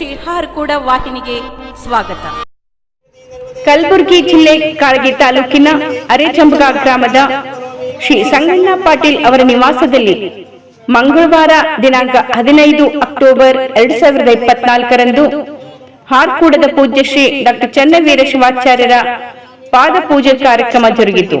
ಶ್ರೀ ಹಾರಕೂಡ ವಾಹಿನಿಗೆ ಸ್ವಾಗತ ಕಲಬುರಗಿ ಜಿಲ್ಲೆ ಕಾಳಗಿ ತಾಲೂಕಿನ ಅರೆಚಂಬಗ ಗ್ರಾಮದ ಶ್ರೀ ಸಂಗಣ್ಣ ಪಾಟೀಲ್ ಅವರ ನಿವಾಸದಲ್ಲಿ ಮಂಗಳವಾರ ದಿನಾಂಕ ಹದಿನೈದು ಅಕ್ಟೋಬರ್ ಎರಡ್ ಸಾವಿರದ ಇಪ್ಪತ್ನಾಲ್ಕರಂದು ಹಾರ್ಕೂಡದ ಪೂಜ್ಯ ಶ್ರೀ ಡಾಕ್ಟರ್ ಚನ್ನವೀರ ಶಿವಾಚಾರ್ಯರ ಪಾದ ಪೂಜೆ ಕಾರ್ಯಕ್ರಮ ಜರುಗಿತು